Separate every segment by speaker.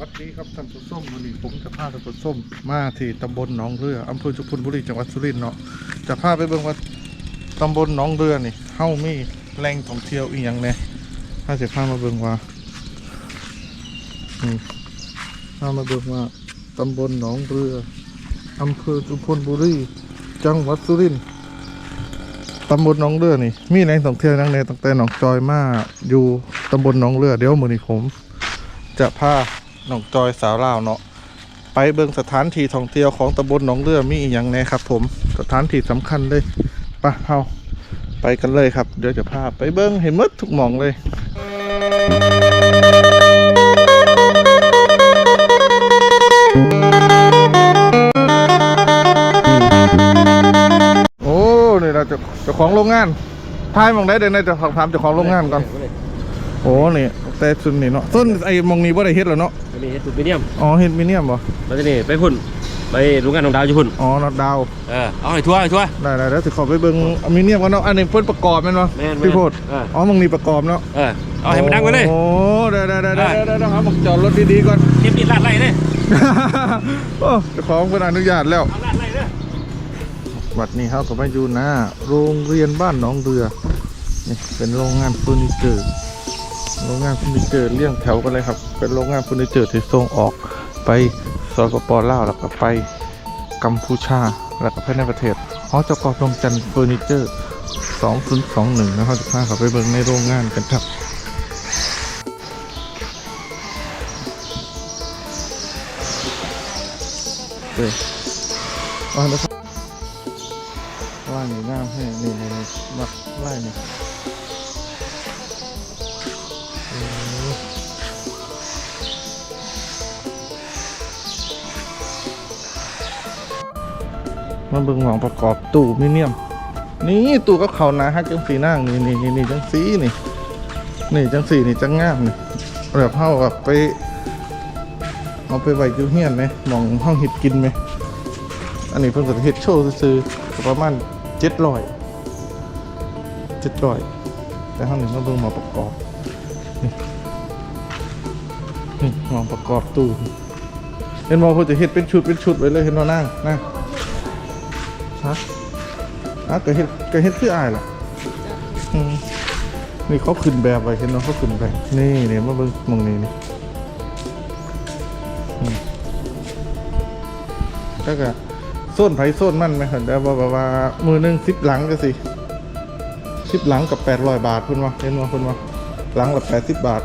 Speaker 1: วัสดีครับท่านผู้มวันนี้ผมจะพาท่านผู้มมาที่ตำบลหนองเรืออำเภอชุมพลบุรีจังหวัดสุรินทร์เนาะจะพาไปเบิ่งว่าตำบลหนองเรือนี่เฮามีแหล่งท่องเที่ยวอีหยังแน่ถ้าจะพามาเบิ่งว่าอืมพามาเบิ่งว่าตำบลหนองเรืออำเภอชุมพลบุรีจังหวัดสุรินทร์ตำบลหนองเรือนี่มีแหล่งท่องเที่ยวนั่งในตั้งแต่หนองจอยมาอยู่ตำบลหนองเรือเดี๋ยวมือนี้ผมจะพา หนองจอยสาวลาวเนาะไปเบิ่งสถานที่ท่องเที่ยวของตำบลหนองเรือมีอย่างแน่ครับ ผมสถานที่สำคัญเลยไปะเฮาไปกันเลยครับ เดี๋ยวจะพาไปเบิ่งเห็นมดทุกหมองเลย โอ้นี่เราจะเจ้าของโรงงานทายมองได้เดี๋ยวนาจะถามเจ้าของโรงงานก่อน โอ้นี่แต่ส่วนนี้เนาะส่วนไอ้มองนี้บ่าได้เฮ็ดแล้วเนาะ
Speaker 2: อันนี้เฮ็ดตุดมิเนียม
Speaker 1: อ๋อเฮ็ดมิเนียมบ่
Speaker 2: แล้วทีนี้ไปพุ่นไปโรงงานของดาวอยู่พุ่น
Speaker 1: อ๋อน็อตดาว
Speaker 2: เออเอาให้ทั่วให้ทั่ว
Speaker 1: ได้ได้แล้วสิขอไปเบิ่งอลูมิเนียมกันเนาะอันนี้เพิ่นประกอบแม่นบ่
Speaker 2: แม่นๆ
Speaker 1: พี่โพด
Speaker 2: เออ
Speaker 1: อ๋อหมองนี้ประกอบเนาะ
Speaker 2: เออเอาให้มันดังไว้เลย
Speaker 1: โอ้ได้ได้ได้ได้
Speaker 2: เออ
Speaker 1: ได้ได้ครับบอกจอดรถดีๆก่อน
Speaker 2: เก็บดินลาดไล่เลย
Speaker 1: โอ้เจ้าของเพิ่นอนุญาตแล้ว
Speaker 2: เอาลาดไล่เลย
Speaker 1: วัดนี้เฮาก็มาอยู่หน้าโรงเรียนบ้านหนองเรือนี่เป็นโรงงานเฟอร์นิเจอร์ โรงงานเฟอร์นิเจอร์เรียงแถวกันเลยครับ เป็นโรงงานเฟอร์นิเจอร์ที่ส่งออกไปสปปลาวแล้วก็ไปกัมพูชาแล้วก็ภายในประเทศหอจกดงจันเฟอร์นิเจอร์ 2021นะครับจะพาเขาไปเบิ่งในโรงงานกันครับเฮ้ยว่าแล้ว มาเบิ่งหวังประกอบตู้มิเนียม นี่ตู้กับเขานะฮะจังสีนั่งนี่นี่นี่นี่จังสีนี่ นี่จังสีนี่จังงามนี่แบบเฮาแบบไป เอาไปไว้อยูเฮียนไหมหมองห้องห็ดกินไหมอันนี้เพิ่นก็เฮ็ดโชว์ซื้อประมาณเจ็ดร้อยเจ็ดร้อยแต่ห้องนี้มาเบิ่งหมอประกอบนี่นี่หมอประกอบตู้เห็นหมอเพิ่นจะเฮ็ดเป็นชุดเป็นชุดไว้เลยเห็นบ่นั่งนั่ง ฮะอะก็เฮ็ดก็เฮ็ดคืออายล่ะอืมนี่เขาขึ้นแบบไว้เห็นบ่เขาขึ้นแบบนี่นี่มาเบิ่งหมองนี้นี่ก็ก็โซนไผโซนมันไหมครับแต่ว่าแบบว่ามือหนึ่งสิบหลังก็สิสิบหลังกับแปดร้อยบาทเพิ่นว่าเห็นว่าเพิ่นว่าหลังละแปดสิบบาท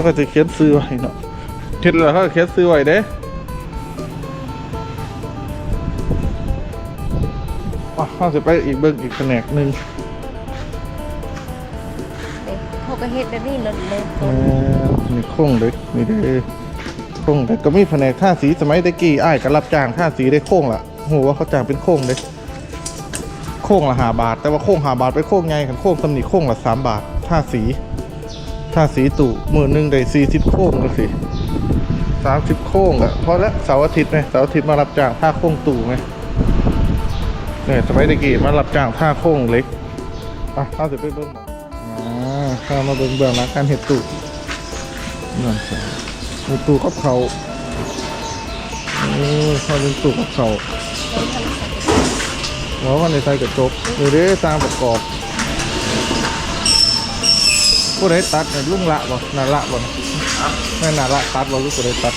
Speaker 1: เขาก็จะเขียนซื้อไว้เนาะเห็นแล้วเขาก็เขียนซื้อไว้เด้อะเขาจะไปอีกเบิ่งอีกแผนกหนึ่ง
Speaker 3: เด็กเขาก็เฮ็ดแบบนี้เลยเลย
Speaker 1: เออนี่โค้งเลยนี่เด้โค้งแต่ก็มีแผนกท่าสีสมัยตะกี้อ้ายก็รับจ้างท่าสีได้โค้งละโหว่าเขาจ้างเป็นโค้งเลยโค้งละห้าบาท แต่ว่าโค้งห้าบาทไปโค้งไงกันโค้งตำหนิโค้งละสามบาทท่าสี ท่าสีตู่มือหนึ่งได้สี่สิบโค้งก็สิสามสิบโค้งอะพอละเสาร์อาทิตย์ไหมเสาร์อาทิตย์มารับจ้างท่าโค้งตู่ไหมเนี่ยสมัยตะกี้มารับจ้างท่าโค้งเล็กอะข้าจะไปเบิ้งหมออ่าข้ามาเบิ้งเบื้องหลังการเห็ดตู่นั่นสิมีตู่กับเขาโอ้ข้าเป็นตู่กับเขาหมอวันในใส่กระจกนี่เด้สร้างประกอบ ผู้ใดตัดเนี่ยลุงละบ่นาละบ่แม่นาละตัดบ่ลูกผู้ใดตัด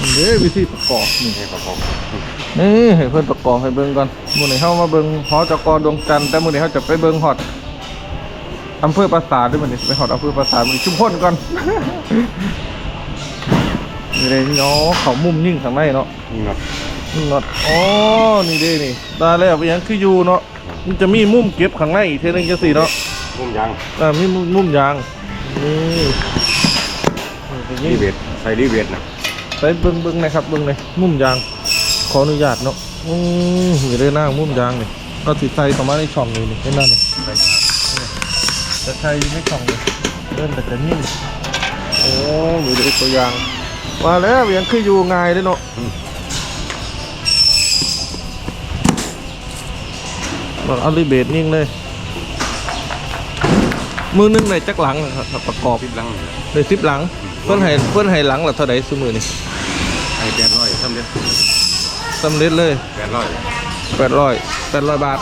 Speaker 1: นี่เด้วิธีประกอบนี่
Speaker 2: ให้ประกอบ
Speaker 1: นี่ให้เพื่อนประกอบให้เบิ่งก่อนมื้อนี้เฮามาเบิ่งหอจกดวงจันทร์แต่มื้อนี้เฮาจะไปเบิ่งฮอดอำเภอปราสาทด้วยมื้อนี้ไปฮอดอำเภอปราสาทมื้อนี้ชุมพลก่อนนี่เลยเนาะเขามุมยิ่งข้างในเนาะ
Speaker 2: นี่ครับ
Speaker 1: นี่เนาะอ๋อนี่เด้นี่ตาแล้วเป็นหยังคืออยู่เนาะ มันจะมีมุมเก็บข้างในอีกเท่านึงจังซี่เนาะ
Speaker 2: มุมยาง
Speaker 1: อ่ามีมุมมุมยางนี่นี่เป็น
Speaker 2: รี
Speaker 1: ยิ่ง
Speaker 2: เวทใส่รีเวทนะ
Speaker 1: ไปเบิ้งเบิ้งหนะครับเบิ้งเลยมุมยาง ขออนุญาตเนาะอืมมีได้หน้ามุมยางนี่ก็ติดใส่เข้ามาในช่องนี้นี่เห็นนั่นนี่จะใส่ในช่องนี่เดินแต่จะนิ่มโอ้มีได้ตัวอย่างว่าแล้วยังคืออยู่ง่ายเลยเนาะ บอกเอาลิเบตนิ่งเลย มือนึงในจักหลังนะครับประกอบ
Speaker 2: ปิดหลัง
Speaker 1: เลยสิบหลัง เพื่อนให้เพื่อนให้หลังละเท่าไดซื้อมือนี่
Speaker 2: ไอ้แปดร้อยสำเร็จ
Speaker 1: สำเร็จเลย
Speaker 2: แปดร้อย
Speaker 1: แปดร้อยแปดร้อยบาท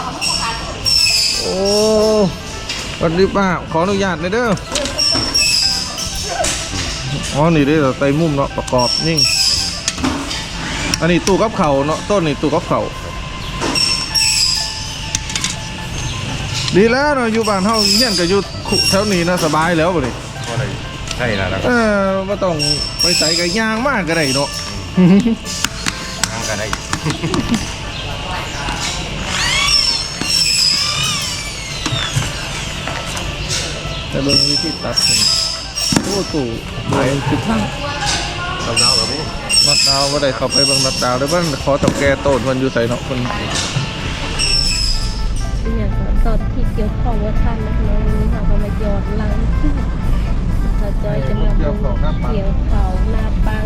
Speaker 1: โอ้วันนี้ป้าขออนุญาตหน่อยเด้ออ๋อนี่เด้อใส่มุมเนาะประกอบนิ่ง อันนี้ตู้กับเข่าเนาะต้นนี่ตู้กับเข่า ดีแล้วเนาะอยู่บ้านเฮาเฮียนก็อยู่คุแถวนี้นะสบายแล้วบ่นี่
Speaker 2: ก็เลยใช่แล้วครับ
Speaker 1: เออบ่ต้องไปใส่กับยางมากก็ได้เนาะ
Speaker 2: ทางกันได้
Speaker 1: แต่เบิ่งวิธีตัดเห็นโอ้ตู่ไปสิบทาง
Speaker 2: เราเราแบบนี้
Speaker 1: นัดดาวว่าได้เข้าไปเบิ่งนัดดาวได้บ้านขอตับแกโตนมันอยู่ใส่เนาะคน
Speaker 3: เนี่ยตอนที่เกี่ยวของว่าท่านนะน้องนี่ค่ะก็มาหยอดลังเราจอยจะมาเกี่ยวเขาหน้าปัง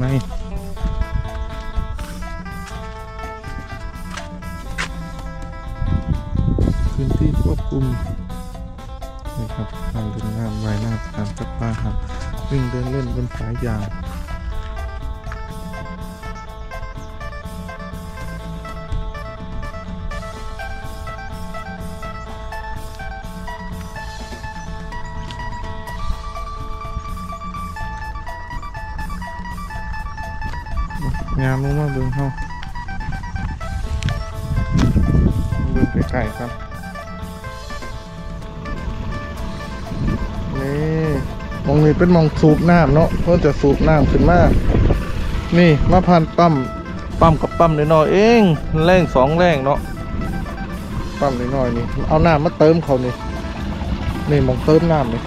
Speaker 3: า งามมา
Speaker 1: กเบิ่งเข้าเบิ่งไกลๆครับนี่มองนี้เป็นมองสูบน้ำเนาะเพื่อจะสูบน้ำขึ้นมานี่มาพันปั๊มปั๊มกับปั๊มน้อยๆเองแรงสองแรงเนาะปั๊มน้อยๆนี่เอาน้ำมาเติมเขานี่นี่มองเติมน้ำนี่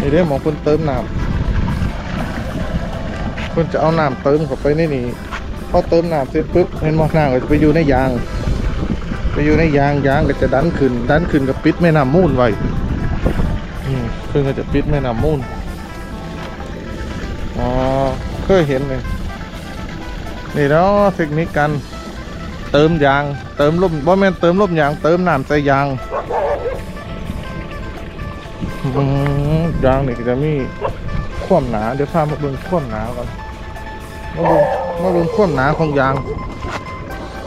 Speaker 1: นี่เด้มองเพิ่นเติมน้ำ พื่อนจะเอาน้ำเติมเข้าไปในนี่พอเติมน้ำเสร็จปุ๊บเห็นมอกน้ำก็จะไปอยู่ในยาง ไปอยู่ในยางยางก็จะดันขึ้น ดันขึ้นกับปิดแม่น้ำมูลไว้อืมเพื่อนก็จะปิดแม่น้ำมูลอ๋อเคยเห็นเลยนี่แล้วเทคนิคการเติมยาง เติมลมบ่แม่นเติมลมยาง เติมน้ำใส่ยางยางนี่ก็จะมีความหนา เดี๋ยวพามาเบิ่งความหนาก่อน มาเบิ่งมาเบิ่งความหนาของยาง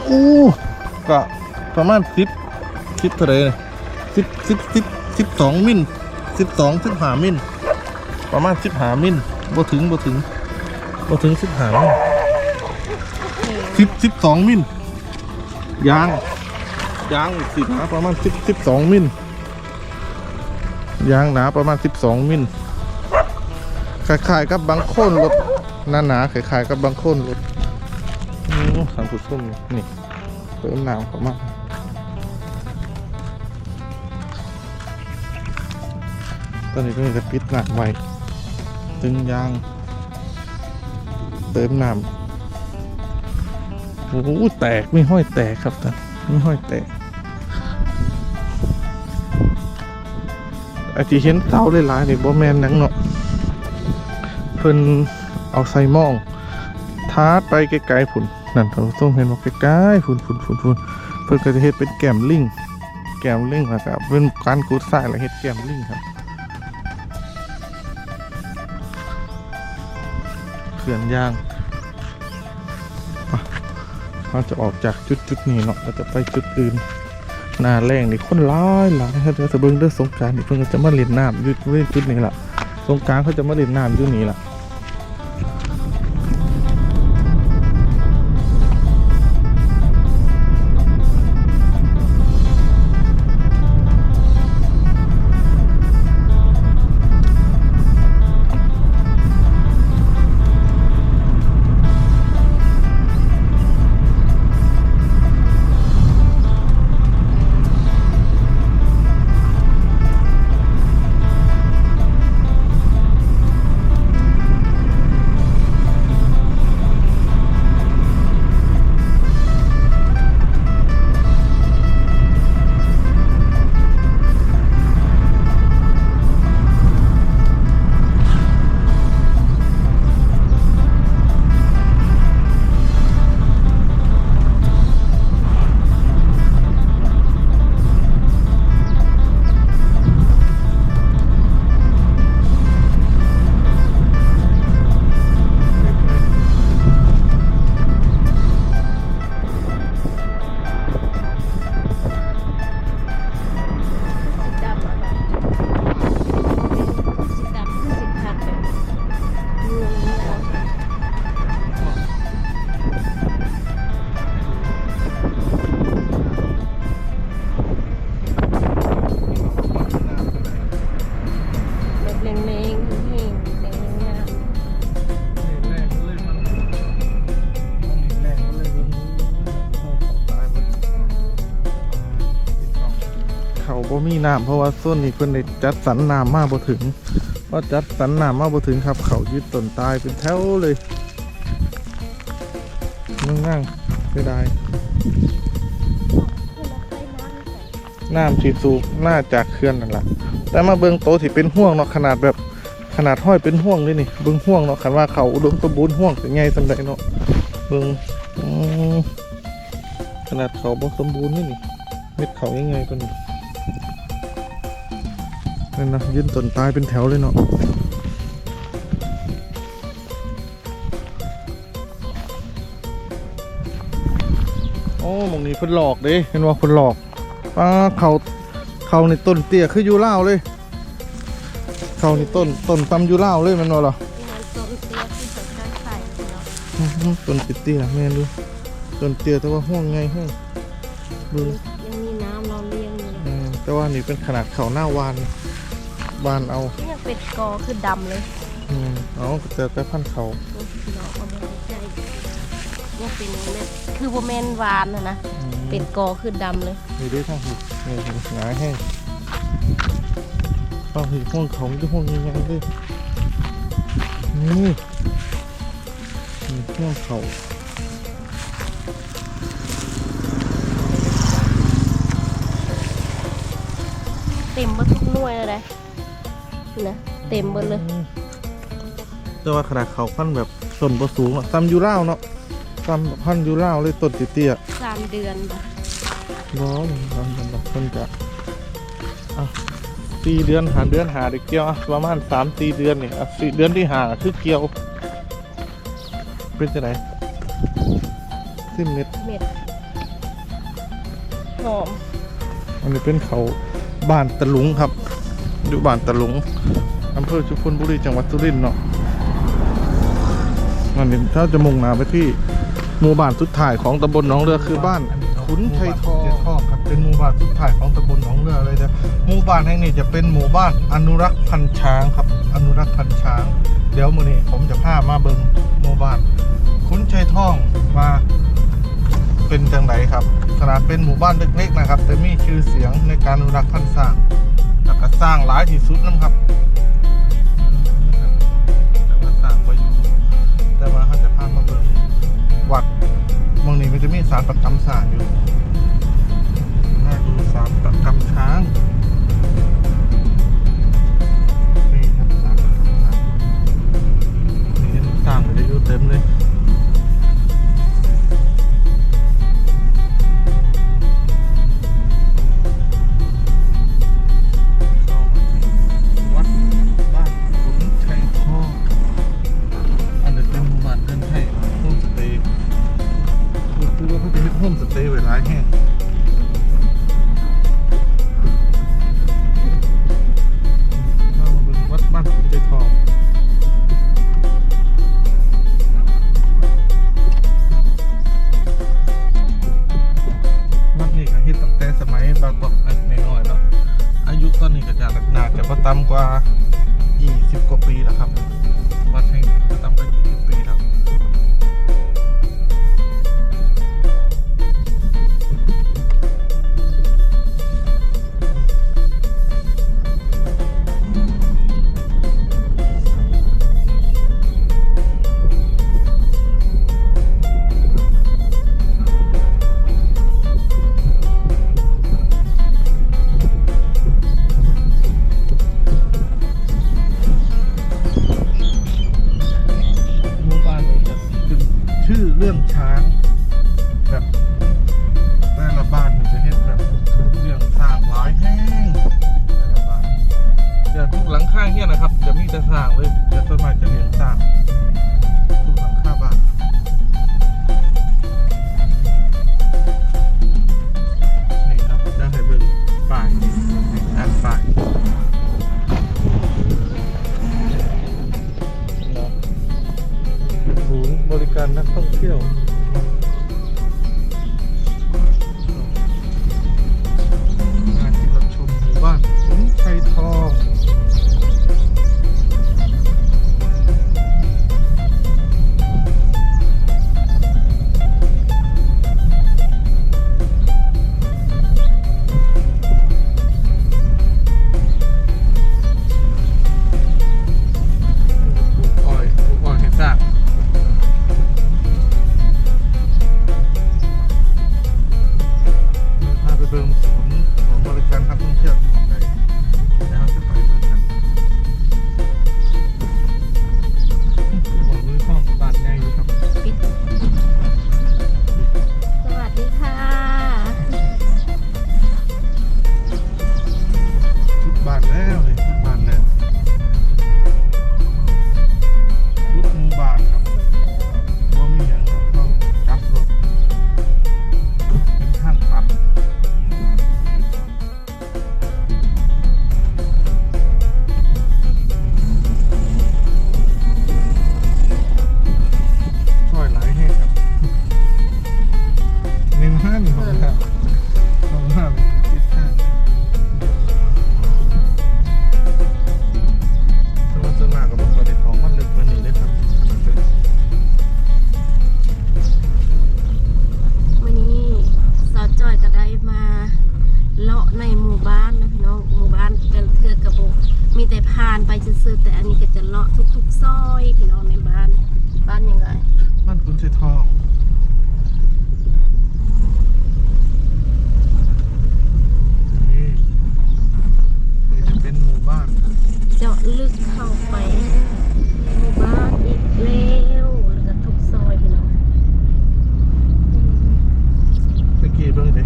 Speaker 1: อู้ก็ประมาณสิบสิบเท่าไรสิบสิบสิบสิบสองมิลสิบสองสิบห้ามิลประมาณสิบห้ามิลบ่ถึงบ่ถึงบ่ถึงสิบห้ามิลสิบสิบสองมิลยางยางสิหนาประมาณสิบสิบสองมิลยางหนาประมาณสิบสองมิลคล้ายๆกับบางคนรถ หนาหนาๆคล้ายๆกับบางโคนรถอืมสามสุดส้มนี่เติมน้ำเข้ามาตอนนี้ก็จะปิดหนักไว้ตึงยาง เติมน้ำโอ้โหแตกไม่ห้อยแตกครับท่านไม่ห้อยแตกไอที่เห็นเสาหลายๆนี่บ่แมนหนังเนาะเพิ่น เอาใส่หม้องาดไปไกลๆพุ่นนั่นเขาส้มเห็นว่าไกลๆพุ่นพุ่นพุ่นพุ่นเพิ่นก็จะเฮ็ดเป็นแก้มลิงแก้มลิงแล้วก็เป็นการกูดทรายแล้วเฮ็ดแก้มลิงครับเขื่อนยางอะเราจะออกจากจุดจุดนี้เนาะเราจะไปจุดอื่นหน้าแรงนี่คนร้ายหลายเดี๋ยวจะเบิ่งเด้อสงการนี่เพิ่นจะมาเล่นน้ำยู่บริเวณจุดนี้ล่ะสงการเขาจะมาเล่นน้ำยู่นี่ล่ะ
Speaker 3: น้ำ
Speaker 1: เพราะว่าส่วนนี้เพิ่นได้จัดสรรน้ำมาบ่ถึงว่าจัดสรรน้ำมาบ่ถึงครับ เขายึดต้นตายเป็นแถวเลยนั่งนั่งเสียดายน้ำที่สูบน่าจากเขื่อนนั่นแหละแต่มาเบิ่งโตะที่เป็นห่วงเนาะขนาดแบบขนาดห้อยเป็นห่วงเลยนี่เบิ่งห่วงเนาะคันว่าเขาอุดมสมบูรณ์ห่วงสิใหญ่สันใดเนาะเบิ่งอืมขนาดเขาบ่สมบูรณ์นี่นี่เม็ดเขายังไงปานนี้ นั่นนะยืนต้นตายเป็นแถวเลยเนาะโอ้หมองนี้เพิ่นหลอกเด้เห็นว่าเพิ่นหลอกป้าเขาเขาในต้นเตี้ยคืออยู่เล่าวเลย เขาในต้นต้นตำอยู่เล่าวเลยแมันว่าเหรอ
Speaker 3: มันต้นเตี้ยที่จะข้างไข่เนาะ
Speaker 1: อื้อหือต้นเตี้ยๆแม่นดูต้นเตี้ยแต่ว่าห่วงไงห่วงดู
Speaker 3: ยังมีน้ำเราเลี้ยงอยู่เลย
Speaker 1: อืมแต่ว่านี่เป็นขนาดเขาหน้าวาน วานเอา
Speaker 3: เนี่ยเป็ดกอคือดำเลย
Speaker 1: อืมเอาแต่แต่พันเขา
Speaker 3: ดอกมันไม่ใช่เนี่ยเป็นเม็ดคือโบแมนหวานนะนะ
Speaker 1: อืม
Speaker 3: เป็นกอคือดำเลย
Speaker 1: มีด้วยทั้งหุบนี่เห็นหงายแห้งเอาหิห่วงเขาจะห่วงยังไงด้วยนี่มีห่วงเขา
Speaker 3: เต็มหมดทุกหน่วยเลยนะ นะเต็มหมดเลย
Speaker 1: อืมแต่ว่าขนาดเขาพันแบบต้นประสูงอะซ้ำอยูเล่าวเนาะซ้ำพันอยูเล่าวเลยต้นเตี้ย
Speaker 3: สามเดือนบ่
Speaker 1: ๆร้อนร้อนร้อนร้อนต้นจะอะสี่เดือนหาเดือนหาเด็กเกี่ยวอะประมาณสามสี่เดือนนี่อะสี่เดือนที่หาคือเกี่ยวเป็นจะไหนสิเม็ด
Speaker 3: เม็ดหอม
Speaker 1: อันนี้เป็นเขาบ้านตะลุงครับ อยู่บ้านตะลุงอำเภอชุมพลบุรีจังหวัดสุรินทร์เนาะอันนี้ถ้าจะมุ่งหน้าไปที่หมู่บ้านสุดท้ายของตำบลหนองเรือคือบ้านขุนชัยทองครับเป็นหมู่บ้านสุดท้ายของตำบลหนองเรือเลยนะหมู่บ้านแห่งนี้จะเป็นหมู่บ้านอนุรักษ์พันช้างครับ อนุรักษ์พันช้าง เดี๋ยวมื้อนี้ผมจะพามาเบิ่งหมู่บ้านขุนชัยทองมาเป็นจังไดครับขนาดเป็นหมู่บ้านเล็กๆนะครับ แต่มีชื่อเสียงในการอนุรักษ์พันธุ์สร้าง ก็สร้างหลายที่สุดนะครับแต่ว่าสร้างไปอยู่แต่ว่าเขาจะพามาเบิ่งวัดเมืองนี้มันจะมีสารประกำสร้างอยู่น่าดูสารประกำช้าง บางกอกอันน้อยๆเนาะอายุตอนนี้ก็จะน่าจะบ่ต่ำกว่า 20 กว่าปีแล้วครับวัดแห่งนี้บ่ต่ำกว่า เรื่องช้างแบบแต่ละบ้านนี่จะเห็นแบบเรื่องสร้างหลายแห้งแต่ละบ้านเดี๋ยวทุกหลังข้าเฮียนะครับ จะมีแต่สร้างเลยจะส่วนมากจะเลี้ยงสร้าง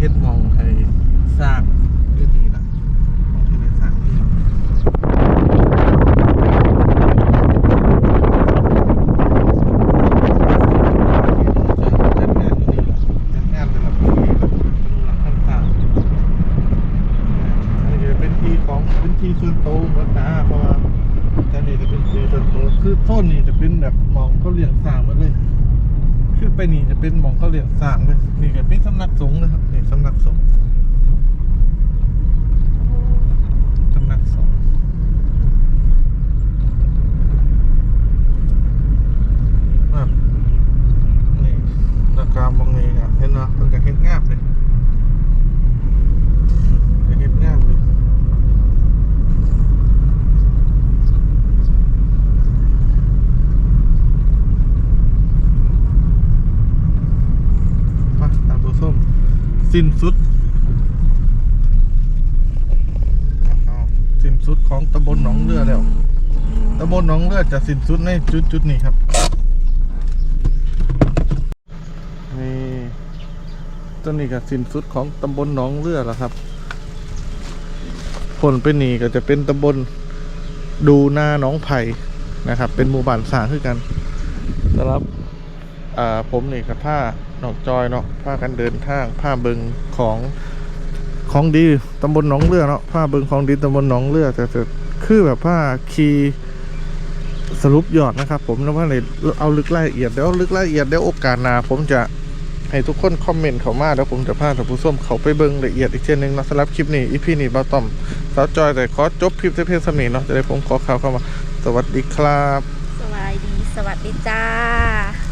Speaker 1: ฮ็ดมองไอ้สร้างเรื่องนี้นะมองที่ในสร้างนี่จัดงานอยู่นี่ล่ะจัดงานแต่ละปีเป็นหลักพันสร้างอันนี้จะเป็นที่ของเป็นที่ส่วนโตหมดนะเพราะว่าแต่นี่จะเป็นที่ส่วนโตคือโซนนี้จะเป็นแบบหมองเขาเลี้ยงสร้างหมดเลย คือไปนี่จะเป็นหมองเขาเลี้ยงสร้างเลยนี่ก็เป็นสำนักสงฆ์นะครับนี่สำนักสงฆ์สำนักสงฆ์แบบนี่ราคามองนี่อะเห็นเนาะมันก็เห็นงามเลย ก็เห็นงามอยู่มาตามตัวส้ม สิ้นสุด สิ้นสุดของตำบลหนองเรือแล้วตำบลหนองเรือจะสิ้นสุดในจุดจุดนี้ครับนี่ต้นนี้ก็สิ้นสุดของตำบลหนองเรือแล้วครับผลไปนี่ก็จะเป็นตำบลดูนาหน้องไผ่นะครับ เป็นหมู่บ้านสร้างขึ้นกันสำหรับผมนี่กับผ้า นองจอยเนาะพากันเดินทางพาเบิงของของดีตำบลหนองเรือเนาะพาเบิงของดีตำบลหนองเรือแต่แต่คือแบบผ้าคีสรุปยอดนะครับ ผมแล้วว่าเลยเอาลึกรายละเอียดเดี๋ยวลึกรายละเอียดเดี๋ยวโอกาสหน้าผมจะให้ทุกคนคอมเมนต์เข้ามาแล้วผมจะพาท่านผู้ชมเขาไปเบิงละเอียดอีกเช่นนึงนะสำหรับคลิปนี้อีพีนี้บ่าต้อมสาวจอยแต่ขอจบคลิปเพียงสำนี้เนาะจะได้ผมขอข่าวเข้ามา สวัสดีครับ
Speaker 3: สวัสดีสวัสดีจ้า